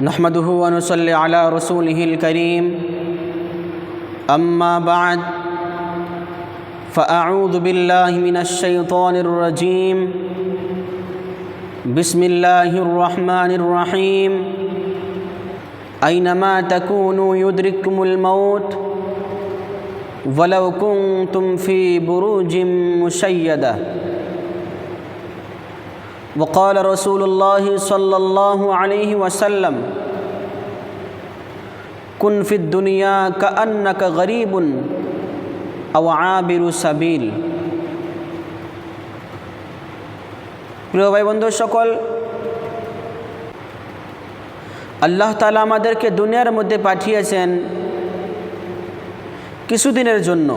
نحمده ونصلي على رسوله الكريم. أما بعد فأعوذ بالله من الشيطان الرجيم. بسم الله الرحمن الرحيم. أينما تكونوا يدرككم الموت ولو كنتم في بروج مشيدة. وقال رسول الله صلى الله عليه وسلم كن في الدنيا كأنك غريب أو عابر سبيل প্রিয় ভাই বন্ধু সকল আল্লাহ তালা আমাদেরকে দুনিয়ার মধ্যে পাঠিয়েছেন কিছুদিনের জন্য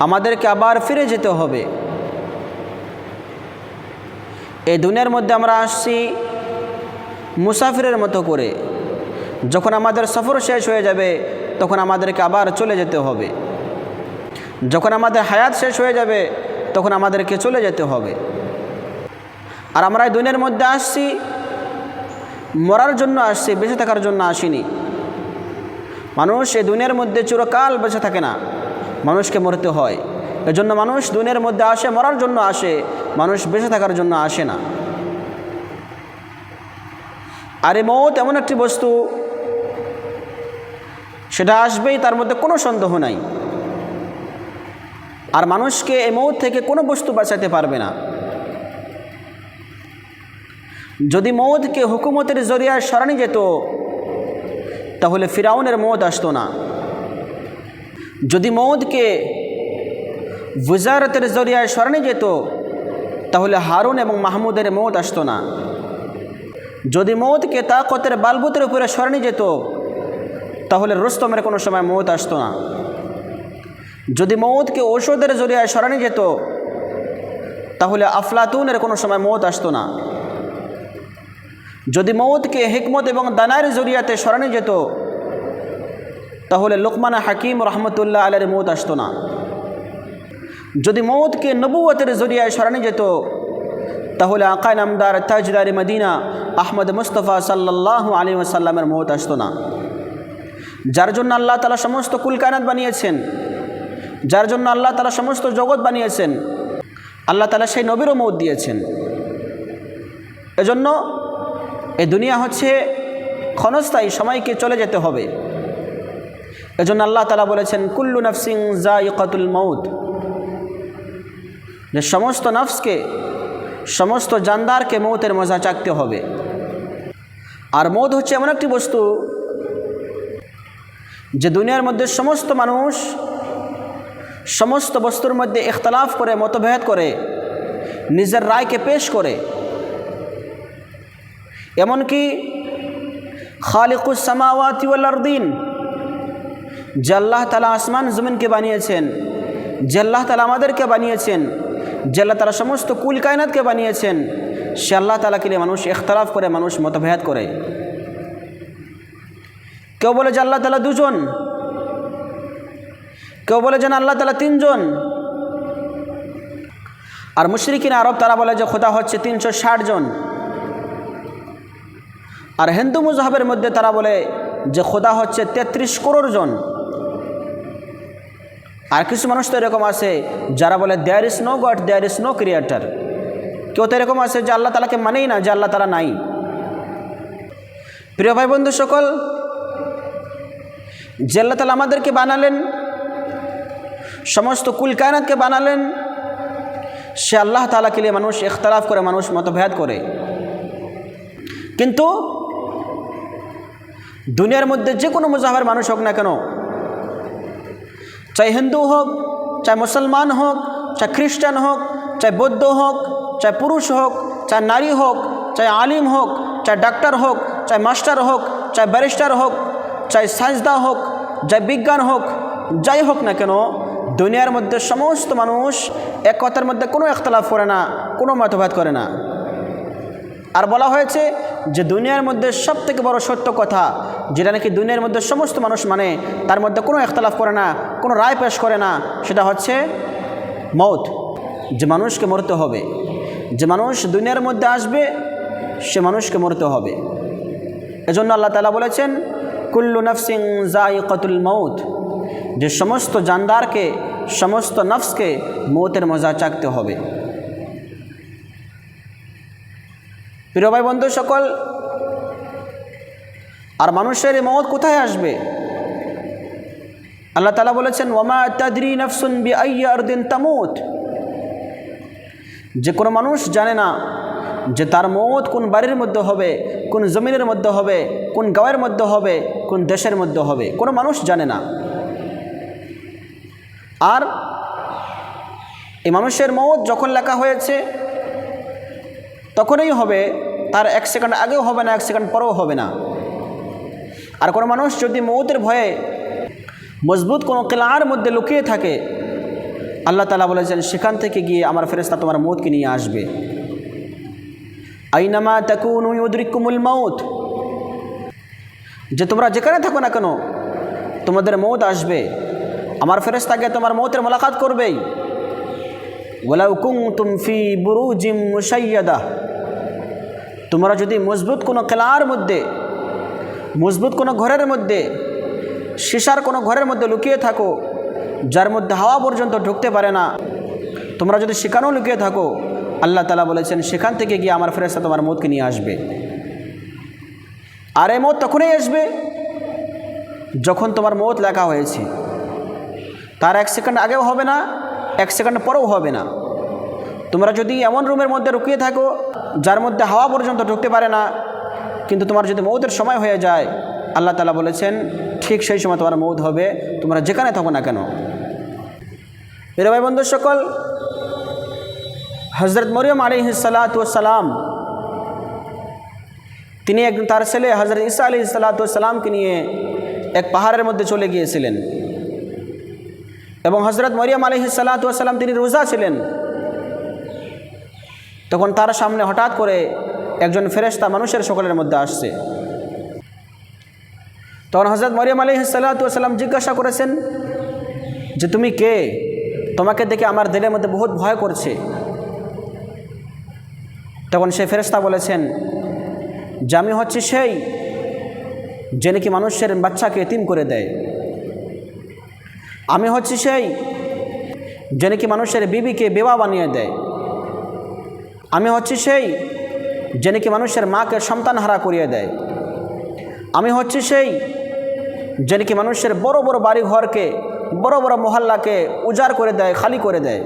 আমাদেরকে আবার ফিরে যেতে হবে এই দুনিয়ার মধ্যে আমরা আসছি মুসাফিরের মতো করে। যখন আমাদের সফর শেষ হয়ে যাবে, তখন আমাদেরকে আবার চলে যেতে হবে। যখন আমাদের হায়াত শেষ হয়ে যাবে, তখন আমাদেরকে চলে যেতে হবে। আর আমরা এই দুনিয়ার মধ্যে আসছি, মরার জন্য আসছি, বেঁচে থাকার জন্য আসিনি। মানুষ এই দুনিয়ার মধ্যে চিরকাল বেঁচে থাকে না। মানুষকে মরতে হয়। এজন্য মানুষ দুনিয়ার মধ্যে আসে, মরার জন্য আসে। মানুষ বেঁচে থাকার জন্য আসে না। আর এ মৌত এমন একটি বস্তু, সেটা আসবেই, তার মধ্যে কোনো সন্দেহ নাই। আর মানুষকে এই মৌত থেকে কোনো বস্তু বাঁচাতে পারবে না। যদি মৌতকে হুকুমতের জরিয়ায় সরানি যেত, তাহলে ফিরাউনের মৌত আসতো না। যদি মৌতকে বুজারতের জরিয়ায় সরানি যেত, তাহলে হারুন এবং মাহমুদের মৌত আসতো না। যদি মৌতকে তাকতের বালবুতের উপরে সরানি যেত, তাহলে রুস্তমের কোনো সময় মৌত আসতো না। যদি মৌতকে ঔষধের জরিয়ায় সরানি যেত, তাহলে আফলাতুনের কোনো সময় মৌত আসতো না। যদি মৌতকে হিকমত এবং দানার জরিয়াতে সরানি যেত, তাহলে লোকমানা হাকিম রহমতুল্লাহ আলের মৌত আসতো না। যদি মৌতকে নবুয়তের জরিয়ায় সরানি যেত, তাহলে আকায় নামদার তাজদারি মদিনা আহমদ মুস্তফা সাল্লাহ আলী ওসাল্লামের মৌত আসতো না। যার জন্য আল্লাহ তালা সমস্ত কুলকায়নাত বানিয়েছেন, যার জন্য আল্লাহ তালা সমস্ত জগৎ বানিয়েছেন, আল্লাহ তালা সেই নবীরও মৌত দিয়েছেন। এজন্য এই দুনিয়া হচ্ছে ক্ষণস্থায়ী, সময়কে চলে যেতে হবে। এজন্য আল্লাহ তালা বলেছেন, কুল্লু নফসিং জা ইকতুল মৌত। যে সমস্ত নফসকে, সমস্ত জানদারকে মৌতের মজা চাকতে হবে। আর মৌত হচ্ছে এমন একটি বস্তু যে দুনিয়ার মধ্যে সমস্ত মানুষ সমস্ত বস্তুর মধ্যে ইখতলাফ করে, মতভেদ করে, নিজের রায়কে পেশ করে। এমনকি খালিকুসামাওয়াতি দিন যে আল্লাহ তালা আসমান জমিনকে বানিয়েছেন, যে আল্লাহ তালা আমাদেরকে বানিয়েছেন যে আল্লাহ তালা সমস্ত কুল কায়নাতকে বানিয়েছেন, সে আল্লাহ তালাকে নিয়ে মানুষ ইখতলাফ করে, মানুষ মতভেদ করে। কেউ বলে যে আল্লাহ তালা দুজন, কেউ বলে যেন আল্লাহ তালা তিনজন। আর মুশরিকিন আরব তারা বলে যে খোদা হচ্ছে তিনশো ষাট জন। আর হিন্দু মুজাহাবের মধ্যে তারা বলে যে খোদা হচ্ছে তেত্রিশ করোড় জন। আর কিছু মানুষ তো এরকম আছে, যারা বলে there is no god there is no creator কেউ তো এরকম আছে যে আল্লাহ তালাকে মানেই না যে আল্লাহ তালা নাই। প্রিয় ভাই বন্ধু সকল, যে আল্লাহ তালা আমাদেরকে বানালেন, সমস্ত কুল কায়নাতকে বানালেন, সে আল্লাহ তালাকে নিয়ে মানুষ ইখতলাফ করে, মানুষ মতভেদ করে। কিন্তু দুনিয়ার মধ্যে যে কোনো মুজাহাবের মানুষ হোক না কেন চাই হিন্দু হোক চাই মুসলমান হোক চাই খ্রিস্টান হোক চাই বৌদ্ধ হোক চাই পুরুষ হোক চাই নারী হোক চাই আলিম হোক চাই ডাক্তার হোক চাই মাস্টার হোক চাই ব্যারিস্টার হোক চাই সায়েন্সদা হোক চাই বিজ্ঞান হোক যাই হোক না কেন দুনিয়ার মধ্যে সমস্ত মানুষ এক কথার মধ্যে কোনো একতলাফ করে না কোনো মতভেদ করে না আর বলা হয়েছে যে দুনিয়ার মধ্যে সব থেকে বড় সত্য কথা, যেটা নাকি দুনিয়ার মধ্যে সমস্ত মানুষ মানে তার মধ্যে কোনো একতলাফ করে না, কোনো রায় পেশ করে না, সেটা হচ্ছে মৌত যে মানুষকে মরতে হবে। যে মানুষ দুনিয়ার মধ্যে আসবে, সে মানুষকে মরতে হবে। এজন্য আল্লাহ তালা বলেছেন, কুল্লু নফসিং জাই কতুল মৌত যে সমস্ত জানদারকে, সমস্ত নফসকে মৌতের মজা চাকতে হবে। প্রিয় ভাই বন্ধু সকল, আর মানুষের এই মত কোথায় আসবে? আল্লাহ তালা বলেছেন ওমা তাদরি নফসুন বি আইয়ারদিন তামুত। যে কোনো মানুষ জানে না যে তার মত কোন বাড়ির মধ্যে হবে, কোন জমিনের মধ্যে হবে, কোন গাঁয়ের মধ্যে হবে, কোন দেশের মধ্যে হবে। কোনো মানুষ জানে না। আর এই মানুষের মত যখন লেখা হয়েছে তখনই হবে, তার এক সেকেন্ড আগেও হবে না, এক সেকেন্ড পরেও হবে না। আর কোনো মানুষ যদি মৌতের ভয়ে মজবুত কোনো কেলার মধ্যে লুকিয়ে থাকে, আল্লাহ তালা বলেছেন, সেখান থেকে গিয়ে আমার ফেরেস্তা তোমার মৌতকে নিয়ে আসবে। আইনামা তাকুন উদ্রিকুমুল মৌত যে তোমরা যেখানে থাকো না কেন, তোমাদের মৌত আসবে। আমার ফেরেস্তাকে তোমার মৌতের মোলাকাত করবেই। ওলাউ তুমফি বুরু জিম মুসাইয়াদা তোমরা যদি মজবুত কোনো কেলার মধ্যে, মজবুত কোনো ঘরের মধ্যে, সীসার কোনো ঘরের মধ্যে লুকিয়ে থাকো, যার মধ্যে হাওয়া পর্যন্ত ঢুকতে পারে না, তোমরা যদি সেখানেও লুকিয়ে থাকো, আল্লাহ তালা বলেছেন, সেখান থেকে গিয়ে আমার ফেরেস্তা তোমার মতকে নিয়ে আসবে। আর এই মত তখনই আসবে যখন তোমার মত লেখা হয়েছে। তার এক সেকেন্ড আগেও হবে না এক সেকেন্ড পরেও হবে না। তোমরা যদি এমন রুমের মধ্যে রুকিয়ে থাকো, যার মধ্যে হাওয়া পর্যন্ত ঢুকতে পারে না, কিন্তু তোমার যদি মৌতের সময় হয়ে যায়, আল্লাহ তালা বলেছেন, ঠিক সেই সময় তোমার মৌত হবে, তোমরা যেখানে থাকো না কেন। এর ভাই বন্ধু সকল হজরত মরিয়ম আলী সালাতাম তিনি একদিন তার ছেলে হজরত ইসা আলী সালাতামকে নিয়ে এক পাহাড়ের মধ্যে চলে গিয়েছিলেন। এবং হজরত মরিয়াম আলী সালাতাম তিনি রোজা ছিলেন। তখন তার সামনে হঠাৎ করে একজন ফেরেস্তা মানুষের সকলের মধ্যে আসছে। তখন হজরত মরিয়াম আলী সাল্লাতাম জিজ্ঞাসা করেছেন যে, তুমি কে? তোমাকে দেখে আমার দিলের মধ্যে বহুত ভয় করছে। তখন সে ফেরেস্তা বলেছেন, যে আমি হচ্ছে সেই, যে নাকি মানুষের বাচ্চাকে এতিম করে দেয়। আমি হচ্ছে সেই যে নাকি মানুষের বিবিকে বেবা বানিয়ে দেয়। আমি হচ্ছে সেই যে নাকি মানুষের মাকে সন্তান হারা করিয়ে দেয়। আমি হচ্ছে সেই যে নাকি মানুষের বড় বড় বাড়ি ঘরকে বড় বড় মহল্লাকে উজাড় করে দেয়, খালি করে দেয়।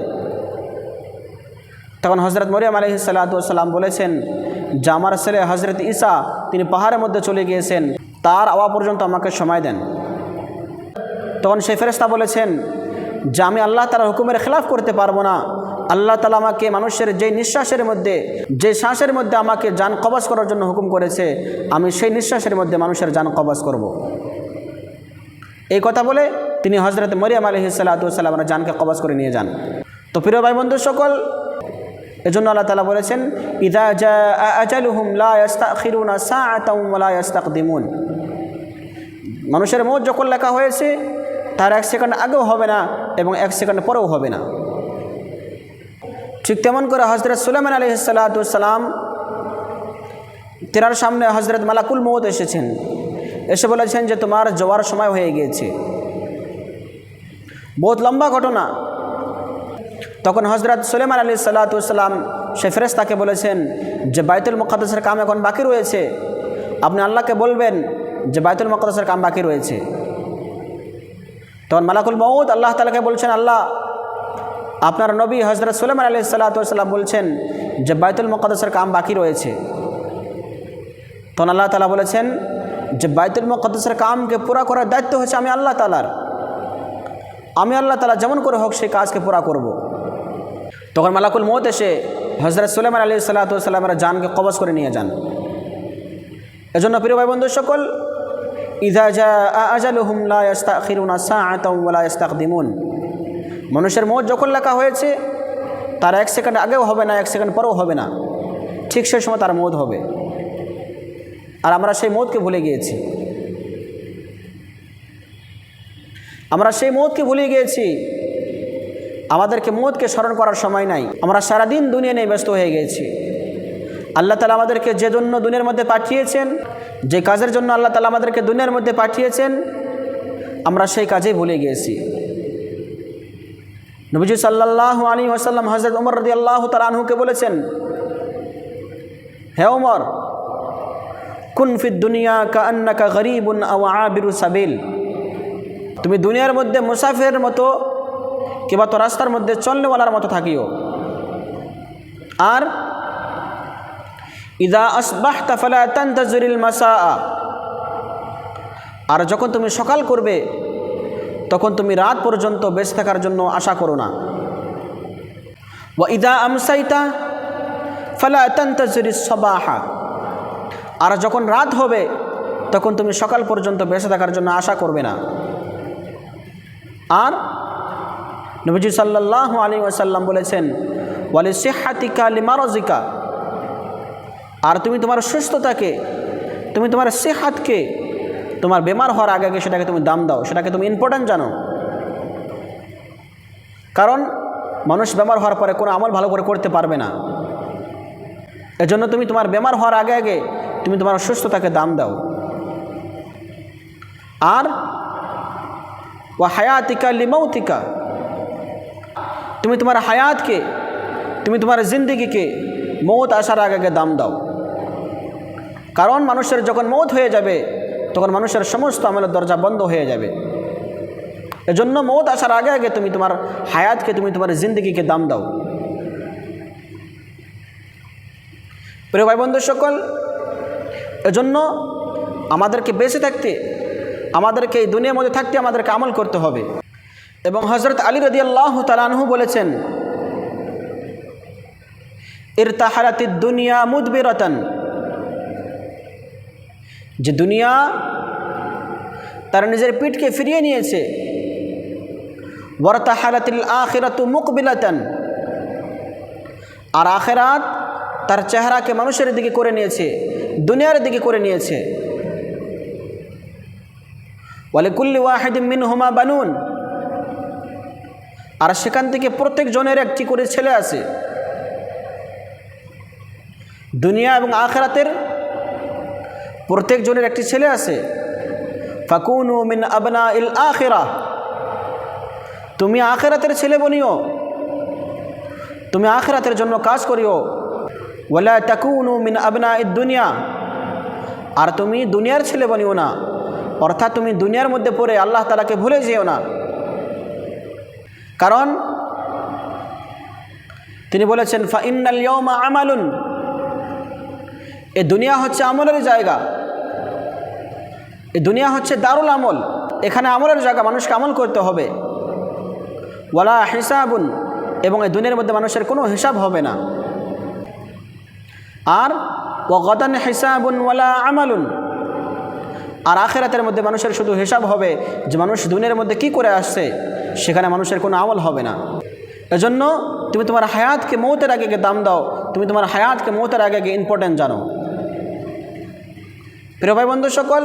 তখন হজরত মরিয়াম আলহি সাল্লাতাম বলেছেন যে, আমার ছেলে হজরত ঈসা, তিনি পাহাড়ের মধ্যে চলে গিয়েছেন। তার আওয়া পর্যন্ত আমাকে সময় দেন। তখন সেই ফেরেস্তা বলেছেন, যে আমি আল্লাহ তালা হুকুমের খেলাফ করতে পারব না। আল্লাহ তালা আমাকে মানুষের যেই নিঃশ্বাসের মধ্যে, যে শ্বাসের মধ্যে আমাকে যান কবাস করার জন্য হুকুম করেছে, আমি সেই নিঃশ্বাসের মধ্যে মানুষের যান কবাস করব। এই কথা বলে তিনি হজরত মরিয়াম আলহি সাল্লাতাম আমরা জানকে কবাস করে নিয়ে যান। তো প্রিয় ভাই বন্ধু সকল, এজন্য আল্লাহ তালা বলেছেন, ইদা মানুষের মত যখন লেখা হয়েছে তার এক সেকেন্ড আগেও হবে না এবং এক সেকেন্ড পরেও হবে না। ঠিক তেমন করে হজরত সুলেমান আলী সাল্লাতাম তেনার সামনে হজরত মালাকুল মৌত এসেছেন। এসে বলেছেন যে, তোমার যাওয়ার সময় হয়ে গিয়েছে। বহুত লম্বা ঘটনা। তখন হজরত সুলেমান আলী সাল্লাতাম সে ফেরেস্তাকে বলেছেন যে, বাইতুল মুকাদ্দাসের কাম এখন বাকি রয়েছে। আপনি আল্লাহকে বলবেন যে, বাইতুল মুকাদ্দাসের কাম বাকি রয়েছে। তখন মালাকুল মৌদ আল্লাহ তালাকে বলছেন, আল্লাহ, আপনার নবী হজরত সুলেমান আলী সাল্লাতাম বলছেন যে বাইতুল মুকাদ্দাসের কাম বাকি রয়েছে। তখন আল্লাহ তালা বলেছেন যে বাইতুল মুকাদ্দাসের কামকে পুরা করার দায়িত্ব হচ্ছে আমি আল্লাহ তালার আমি আল্লাহ তালা যেমন করে হোক সেই কাজকে পুরা করব। তখন মালাকুল মত এসে হজরত সুলেমান আলী সাল্লাতামের জানকে কবজ করে নিয়ে যান। এজন্য প্রিয় ভাই বন্ধু সকল ইদা মানুষের মত যখন লেখা হয়েছে, তার এক সেকেন্ড আগেও হবে না, এক সেকেন্ড পরেও হবে না। ঠিক সেই সময় তার মত হবে। আর আমরা সেই মতকে ভুলে গিয়েছি। আমরা সেই মতকে ভুলে গিয়েছি। আমাদেরকে মতকে স্মরণ করার সময় নাই। আমরা সারাদিন দুনিয়া নিয়ে ব্যস্ত হয়ে গেছি আল্লাহ তালা আমাদেরকে যে জন্য দুনিয়ার মধ্যে পাঠিয়েছেন যে কাজের জন্য আল্লাহ তালা আমাদেরকে দুনিয়ার মধ্যে পাঠিয়েছেন, আমরা সেই কাজেই ভুলে গিয়েছি। নবীজি সাল্লাহ আলী ওসাল্লাম হজরত উমর রদি আল্লাহ তালাহুকে বলেছেন, হে ওমর কুন ফিদ দুনিয়া কা আন্নাকা গরিবুন আবিরু সাবিল। তুমি দুনিয়ার মধ্যে মুসাফিরের মতো কিংবা তো রাস্তার মধ্যে চলনেওয়ালার মতো থাকিও। আর ইদা আসবাহ তাফালা তান্তাজুরিল মাসা আর যখন তুমি সকাল করবে, তখন তুমি রাত পর্যন্ত বেঁচে থাকার জন্য আশা করো না। ও ইদা আমসাইতা ফালা তান্তাজুরি সবাহা আর যখন রাত হবে, তখন তুমি সকাল পর্যন্ত বেঁচে থাকার জন্য আশা করবে না। আর নবীজি সাল্লাহ আলী ওয়াসাল্লাম বলেছেন, ওয়ালি সেহাতিকা লিমারজিকা আর তুমি তোমার সুস্থতাকে, তুমি তোমার সেহাতকে, তোমার বেমার হওয়ার আগে আগে সেটাকে তুমি দাম দাও, সেটাকে তুমি ইম্পর্ট্যান্ট জানো। কারণ মানুষ বেমার হওয়ার পরে কোনো আমল ভালো করে করতে পারবে না। এজন্য তুমি তোমার বেমার হওয়ার আগে আগে তুমি তোমার সুস্থতাকে দাম দাও। আর ও হায়াতিকা লিমৌতিকা তুমি তোমার হায়াতকে, তুমি তোমার জিন্দিগিকে, মৌত আসার আগে আগে দাম দাও। কারণ মানুষের যখন মৌত হয়ে যাবে, তখন মানুষের সমস্ত আমলের দরজা বন্ধ হয়ে যাবে। এজন্য মৌত আসার আগে আগে তুমি তোমার হায়াতকে, তুমি তোমার জিন্দগিকে দাম দাও। প্রিয় ভাই বন্ধু সকল, এজন্য আমাদেরকে বেঁচে থাকতে, আমাদেরকে এই দুনিয়ার মধ্যে থাকতে আমাদেরকে আমল করতে হবে। এবং হজরত আলী রদি আল্লাহ তালানহু বলেছেন ইরতাহারাতি দুনিয়া মুদবিরতন। যে দুনিয়া তারা নিজের পিঠকে ফিরিয়ে নিয়েছে। ওয়ারতাহারাতিল আখিরাতু মুকবিলাতন। আর আখেরাত তার চেহারাকে মানুষের দিকে করে নিয়েছে, দুনিয়ার দিকে করে নিয়েছে। বলে ওয়ালিকুল্লি ওয়াহিদিম মিন হুমা বানুন। আর সেখান থেকে প্রত্যেক জনের একটি করে ছেলে আছে। দুনিয়া এবং আখেরাতের প্রত্যেক জনের একটি ছেলে আছে। ফাকুনু মিন আবনা ইল আখেরা। তুমি আখেরাতের ছেলে বনিও। তুমি আখেরাতের জন্য কাজ করিও। ওয়ালা তাকুনু মিন আবনা ই দুনিয়া। আর তুমি দুনিয়ার ছেলে বনিও না। অর্থাৎ তুমি দুনিয়ার মধ্যে পড়ে আল্লাহ তালাকে ভুলে যেও না। কারণ তিনি বলেছেন, ফা ইন্নাল ইয়মা আমালুন। এ দুনিয়া হচ্ছে আমলের জায়গা। এ দুনিয়া হচ্ছে দারুল আমল। এখানে আমলের জায়গা মানুষকে আমল করতে হবে। ওয়ালা হিসাবুন, এবং এই দুনিয়ার মধ্যে মানুষের কোনো হিসাব হবে না। আর ও গদান হিসাবুন ওয়ালা আমালুন। আর আখেরাতের মধ্যে মানুষের শুধু হিসাব হবে যে মানুষ দুনিয়ার মধ্যে কি করে আসছে, সেখানে মানুষের কোনো আমল হবে না। এজন্য তুমি তোমার হায়াতকে মৌতের আগে দাম দাও, তুমি তোমার হায়াতকে মৌতের আগে আগে ইম্পর্টেন্ট জানো। প্রিয় ভাই বন্ধু সকল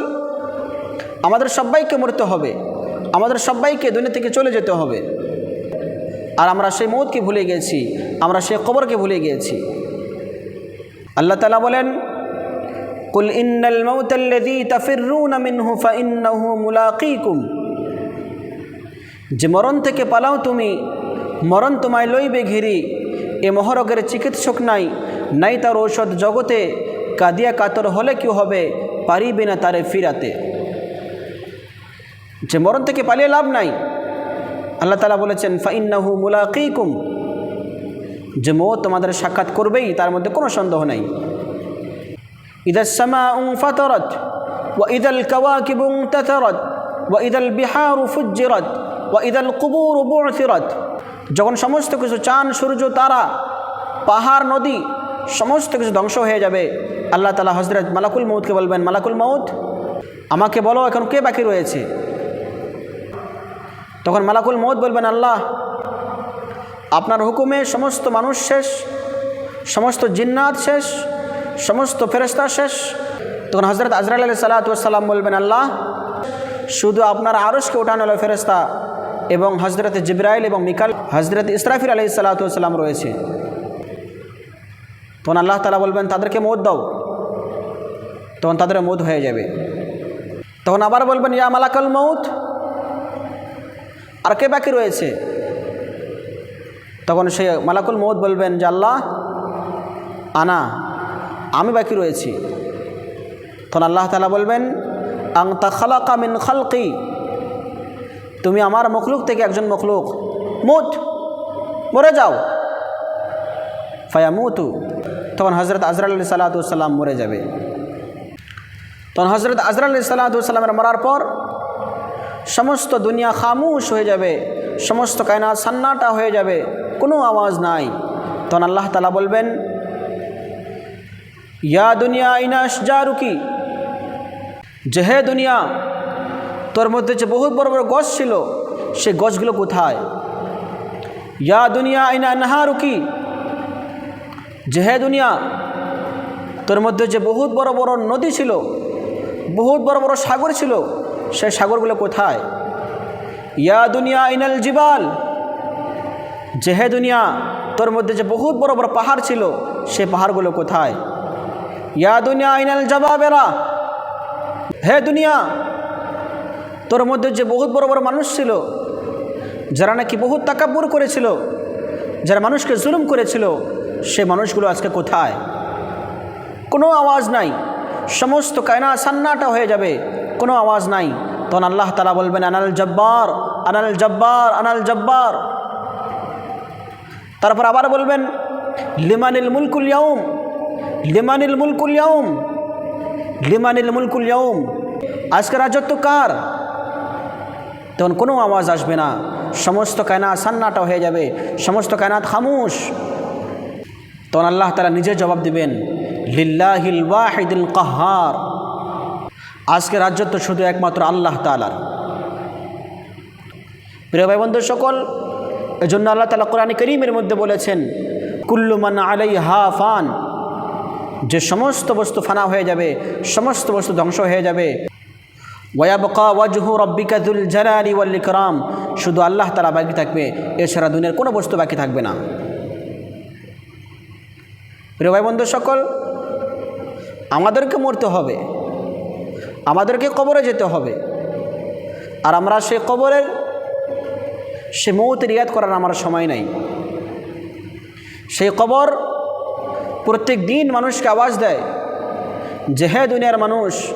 আমাদের সবাইকে মরতে হবে। আমাদের সবাইকে দুনিয়া থেকে চলে যেতে হবে। আর আমরা সেই মৌতকে ভুলে গেছি আমরা সেই কবরকে ভুলে গিয়েছি। আল্লাহ তালা বলেন, কুল ইন্নাল মাউতাল্লাযী তাফিররুনা মিনহু ফাইন্নাহু মুলাকীকুম। যে মরণ থেকে পালাও তুমি, মরণ তোমায় লইবে ঘিরি। এ মহরগের চিকিৎসক নাই নাই তার ঔষধ জগতে। কাদিয়া কাতর হলে কি হবে, পারিবে না তারে ফিরাতে। যে মরণ থেকে পালিয়ে লাভ নাই। আল্লাহ তালা বলেছেন, ফাইন্নাহু মুলাকিকুম। যে মৌ তোমাদের সাক্ষাৎ করবেই, তার মধ্যে কোনো সন্দেহ নাই। ইদার সামা ফাতরত ও ইদাল কওয়াকিব তাথরত ও ইদাল বিহার ফুজ্জিরত ও ইদাল কুবুর বুথিরত। যখন সমস্ত কিছু চান, সূর্য, তারা, পাহাড়, নদী, সমস্ত কিছু ধ্বংস হয়ে যাবে। আল্লাহ তালা হজরত মালাকুল মৌতকে বলবেন, মালাকুল মৌত আমাকে বলো এখন কে বাকি রয়েছে? তখন মালাকুল মৌত বলবেন, আল্লাহ, আপনার হুকুমে সমস্ত মানুষ শেষ, সমস্ত জিন্নাত শেষ, সমস্ত ফেরস্তা শেষ। তখন হজরত আজরাল আলি সাল্লাতাম বলবেন, আল্লাহ, শুধু আপনার আরসকে উঠানো হলো ফেরস্তা এবং হজরত জিব্রাইল এবং মিকাল হজরত ইসরাফির আলি সাল্লাতাম রয়েছে। তখন আল্লাহ তালা বলবেন, তাদেরকে মদ দাও। তখন তাদের মদ হয়ে যাবে। তখন আবার বলবেন, ইয়া মালাকাল মৌত আর কে বাকি রয়েছে? তখন সে মালাকুল মৌত বলবেন, যে আল্লাহ, আনা, আমি বাকি রয়েছি। তখন আল্লাহ তালা বলবেন আংতা খালাকা মিন খালকি, তুমি আমার মখলুক থেকে একজন মখলুক। মুত, মরে যাও। ফায়ামুতু। তখন হজরত আজরা আলি সাল্লাতুসাল্লাম মরে যাবে। তখন হজরত আজরা আলি সাল্লাতুসাল্লামের মরার পর সমস্ত দুনিয়া খামুশ হয়ে যাবে, সমস্ত কায়নাত সান্নাটা হয়ে যাবে, কোনো আওয়াজ নাই। তখন আল্লাহ তালা বলবেন, ইয়া দুনিয়া ইনাস জারুকি যে হে দুনিয়া, তোর মধ্যে যে বহুত বড় বড় গছ ছিল, সে গছগুলো কোথায়? ইয়া দুনিয়া আইনা নাহারুকি যে হে দুনিয়া, তোর মধ্যে যে বহুত বড় বড় নদী ছিল, বহুত বড় বড় সাগর ছিল সেই সাগরগুলো কোথায়? ইয়া দুনিয়া আইনাল জিবাল। যে হে দুনিয়া, তোর মধ্যে যে বহুত বড় বড় পাহাড় ছিল, সে পাহাড়গুলো কোথায়? ইয়া দুনিয়া আইনাল জবাবেরা। হে দুনিয়া, তোর মধ্যে যে বহুত বড় বড় মানুষ ছিল, যারা নাকি বহুত তাকাব্বুর করেছিল, যারা মানুষকে জুলুম করেছিল, সে মানুষগুলো আজকে কোথায়? কোনো আওয়াজ নাই। সমস্ত কায়না সান্নাটা হয়ে যাবে। কোনো আওয়াজ নাই। তখন আল্লাহ তালা বলবেন, আনাল জব্বার আনাল জব্বার আনাল জব্বার। তারপর আবার বলবেন, লিমানিল মুলকুল ইয়াউম, লিমানিল মুলকুল ইয়াউম, লিমানিল মুলকুল ইয়াউম। আজকে রাজত্ব কার? তখন কোনো আওয়াজ আসবে না। সমস্ত কায়নাত সান্নাটা হয়ে যাবে। সমস্ত কায়নাত খামুশ। তখন আল্লাহ তালা নিজে জবাব দিবেন, লিল্লাহিল ওয়াহিদুল কাহার। আজকে রাজ্যত্ব শুধু একমাত্র আল্লাহ তালার প্রিয় ভাই বন্ধু সকল, এজন্য আল্লাহ তালা কোরআন করিমের মধ্যে বলেছেন কুল্লুমান আলাই হা ফান যে সমস্ত বস্তু ফানা হয়ে যাবে, সমস্ত বস্তু ধ্বংস হয়ে যাবে। ওয়াবকা ওয়াজহু রব্বিকাতুল জালালি ওয়াল ইকরাম শুধু আল্লাহ তালা বাকি থাকবে, এছাড়া দুনিয়ার কোনো বস্তু বাকি থাকবে না। প্রিয় ভাই বন্ধু সকল, আমাদেরকে মরতে হবে। আমাদেরকে কবরে যেতে হবে। আর আমরা সে কবরের সে মৌত রিয়াদ করার আমার সময় নাই। সেই কবর প্রত্যেক দিন মানুষকে আওয়াজ দেয় যে, হে দুনিয়ার মানুষ,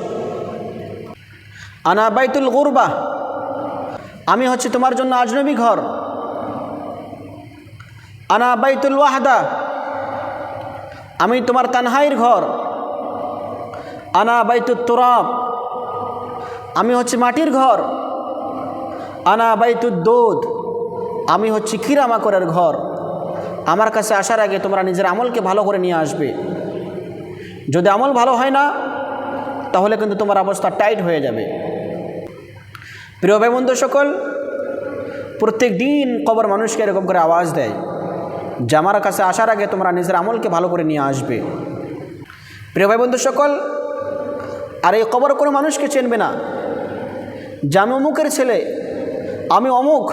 আনা বাইতুল গুরবা, আমি হচ্ছে তোমার জন্য আজনবী ঘর। আনা বাইতুল ওয়াহাদা, আমি তোমার তানহাইর ঘর। আনা বাইতুল তোরাব আমি হচ্ছে মাটির ঘর। আনা দোদ আমি হচ্ছে কিরামাকরের ঘর। আমার কাছে আসার আগে তোমরা নিজের আমলকে ভালো করে নিয়ে আসবে। যদি আমল ভালো হয় না, তাহলে কিন্তু তোমার অবস্থা টাইট হয়ে যাবে। প্রিয় ভাই, বন্ধু, সকল, প্রত্যেক দিন কবর মানুষকে এরকম করে আওয়াজ দেয় যে আমার কাছে আসার আগে তোমরা নিজের আমলকে ভালো করে নিয়ে আসবে। প্রিয় ভাই, বন্ধু, সকল, আর এই কবর কোনো মানুষকে চেনবে না। যে আমি অমুকের ছেলে, আমি অমুক,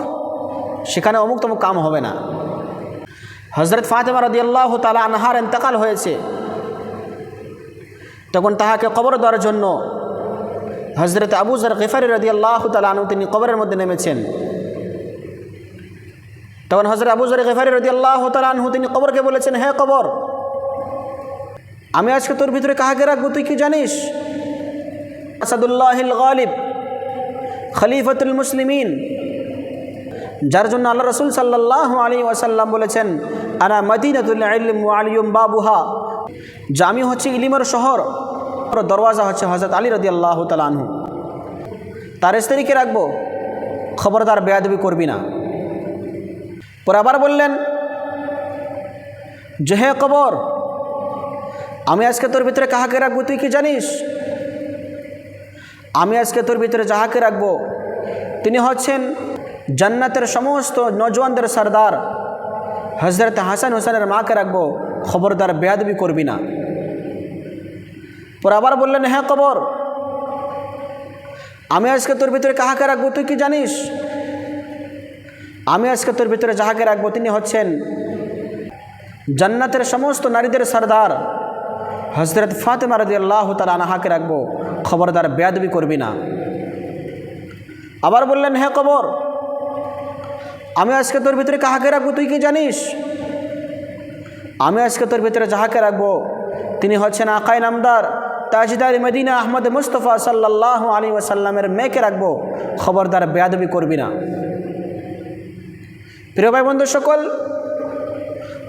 সেখানে অমুক তমুক কাম হবে না। হজরত ফাতেমা রদি আল্লাহ তালা আনহার এন্তেকাল হয়েছে। তখন তাহাকে কবর দেওয়ার জন্য হজরত আবু জর গেফারি রদি আল্লাহ আনু তিনি কবরের মধ্যে নেমেছেন। তখন হজরত আবু জর গেফারি রদি আল্লাহ আনহু তিনি কবরকে বলেছেন হ্যাঁ কবর, আমি আজকে তোর ভিতরে কাহাকে রাখব, তুই কি জানিস? আসাদুল্লাহিল গালিব খলিফতুল মুসলিমিন। যার জন্য আল্লাহ রসুল সাল্লাহ আলী ওয়াসাল্লাম বলেছেন, আনা মদিনাতুল ইলম আলিয়ম বাবুহা। আমি হচ্ছে ইলিমের শহর দরওয়াজা হচ্ছে হজরত আলী রদি আল্লাহ তালাহু তার স্ত্রীকে রাখব, খবরদার বেয়াদবি করবি না। পরে আবার বললেন, যে হে কবর, আমি আজকে তোর ভিতরে কাহাকে রাখব তুই কি জানিস? আমি আজকে তোর ভিতরে যাহাকে রাখব? তিনি হচ্ছেন জান্নাতের সমস্ত নজওয়ানদের সর্দার। হজরত হাসান হোসেনের মাকে রাখব। খবরদার বেয়াদবি করবি না। পর আবার বললেন হ্যাঁ কবর আমি আজকে তোর ভিতরে কাহাকে রাখব তুই কি জানিস? আমি আজকে তোর ভিতরে যাহাকে রাখব তিনি হচ্ছেন জান্নাতের সমস্ত নারীদের সর্দার। হজরত ফাতেমা রদি আল্লাহ তালা আনাহাকে রাখব। খবরদার বেয়াদবি করবি না। আবার বললেন হ্যাঁ কবর, আমি আজকে তোর ভিতরে কাহাকে রাখব তুই কি জানিস? আমি আজকে তোর ভিতরে যাহাকে রাখব, তিনি হচ্ছেন আকাই নামদার, তাজদার মদিনা আহমদ মুস্তফা সাল্লাহ আলী ওয়াসাল্লামের মেয়েকে রাখব খবরদার বেয়াদবি করবি না। প্রিয় ভাই, বন্ধু, সকল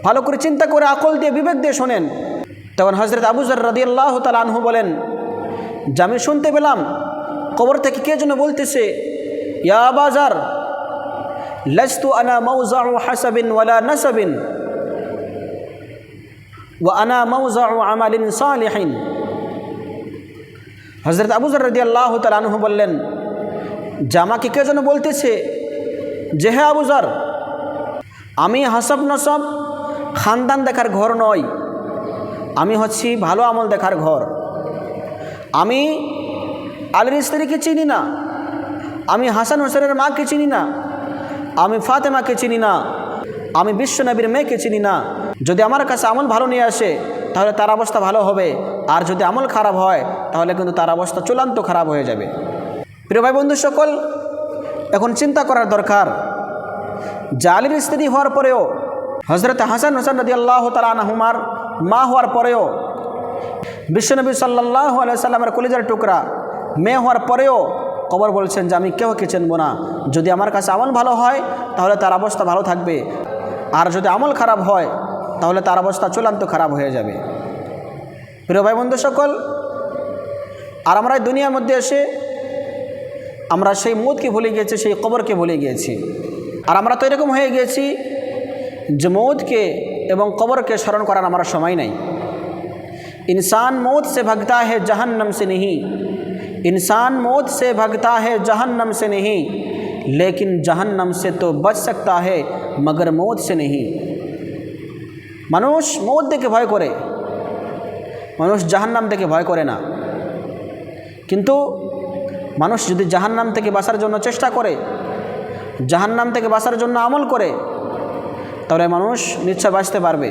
ভালো করে চিন্তা করে, আকল দিয়ে বিবেক দিয়ে শোনেন। তখন হজরত আবুজর রদি আল্লাহ আনহু বলেন যে আমি শুনতে পেলাম, কবর থেকে কে যেন বলতেছে, ইয়া বাজার লস্তু আনা মৌজা হাসাবিন ওয়ালা নাসাবিন ও আনা মৌজা আমালিন সালিহিন। হজরত আবুজর রদি আল্লাহ আনহু বললেন, যে আমাকে কে যেন বলতেছে, যে হে আবুজার আমি হাসব নসব, খানদান দেখার ঘর নয়, আমি হচ্ছি ভালো আমল দেখার ঘর। আমি আলীর স্ত্রীকে চিনি না। আমি হাসান হোসেনের মাকে চিনি না। আমি ফাতেমাকে চিনি না। আমি বিশ্বনবীর মেয়েকে চিনি না। যদি আমার কাছে আমল ভালো নিয়ে আসে, তাহলে তার অবস্থা ভালো হবে। আর যদি আমল খারাপ হয়, তাহলে কিন্তু তার অবস্থা চূড়ান্ত খারাপ হয়ে যাবে। প্রিয় ভাই বন্ধু সকল, এখন চিন্তা করার দরকার। জালির স্ত্রী হওয়ার পরেও হজরত হাসান হোসেন রদি আল্লাহ তালাহুমার মা হওয়ার পরেও বিশ্বনবী সাল্লাহ সাল্লামের কলিজার টুকরা মেয়ে হওয়ার পরেও কবর বলছেন যে, আমি কেউকে চিনব না। যদি আমার কাছে আমল ভালো হয়, তাহলে তার অবস্থা ভালো থাকবে। আর যদি আমল খারাপ হয়, তাহলে তার অবস্থা চূড়ান্ত খারাপ হয়ে যাবে। প্রিয় ভাই বন্ধু সকল, আর আমরা দুনিয়ার মধ্যে এসে আমরা সেই মৌতকে ভুলে গিয়েছি, সেই কবরকে ভুলে গিয়েছি। আর আমরা তো এরকম হয়ে গিয়েছি যে, মৌতকে এবং কবরকে স্মরণ করার আমার সময় নেই। इंसान मौत से भगता है जहन्नम से नहीं इंसान मौत से भगता है जहन्नम से नहीं लेकिन जहन्नम से तो बच सकता है मगर मौत से नहीं মানুষ মৌত দেখে ভয় করে মানুষ জাহান্নাম থেকে ভয় করে না কিন্তু মানুষ যদি জাহান্নাম থেকে বাঁচার জন্য চেষ্টা করে জাহান্নাম থেকে বাঁচার জন্য আমল করে তাহলে মানুষ নিশ্চয় বাঁচতে পারবে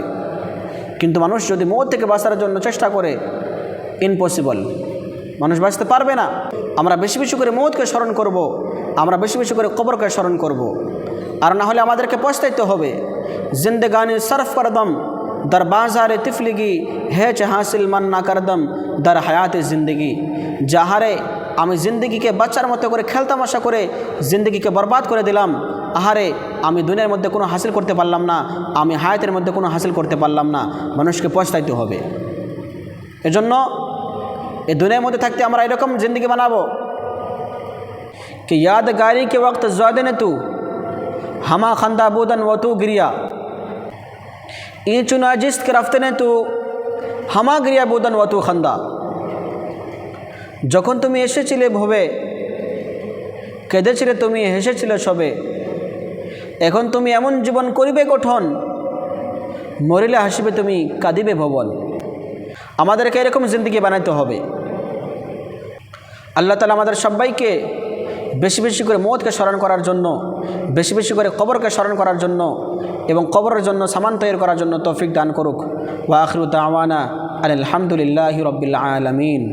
কিন্তু মানুষ যদি মৌত থেকে বাঁচার জন্য চেষ্টা করে ইম্পসিবল মানুষ বাঁচতে পারবে না আমরা বেশি বেশি করে মৌতকে স্মরণ করব। আমরা বেশি বেশি করে কবরকে স্মরণ করব। আর না হলে আমাদেরকে পস্তাইতে হবে জিন্দেগানি সরফ করদম দর বাজারে তিফলিগি হেচ হাসিল মান না করদম দর হায়াতে জিন্দগি যাহারে আমি জিন্দগিকে বাচ্চার মতো করে খেলতামশা করে জিন্দগিকে বরবাদ করে দিলাম আহারে আমি দুনিয়ার মধ্যে কোনো হাসিল করতে পারলাম না আমি হায়াতের মধ্যে কোনো হাসিল করতে পারলাম না মানুষকে পস্তাইতে হবে এজন্য এই দুনিয়ার মধ্যে থাকতে আমরা এরকম জিন্দগি বানাবো कि यादगारी के वक्त ज़्यादा ने तू हमा खंदा बुदन व तू गिरिया ई चुना जिस्त के रफ्ते ने तू হামা গিরিয়া বুদন ওয়াতু খান্দা যখন তুমি এসেছিলে ভবে কেঁদেছিলে তুমি হেসেছিলে সবে এখন তুমি এমন জীবন করিবে গঠন মরিলে হাসিবে তুমি কাঁদিবে ভবন আমাদেরকে এরকম জিন্দগি বানাইতে হবে আল্লাহ তালা আমাদের সবাইকে বেশি বেশি করে মৌতকে স্মরণ করার জন্য, বেশি বেশি করে কবরকে স্মরণ করার জন্য এবং কবরের জন্য সামান তৈরি করার জন্য তৌফিক দান করুক। ওয়া আখরু তাওয়ানা আলহামদুলিল্লাহ রবিল আলমিন।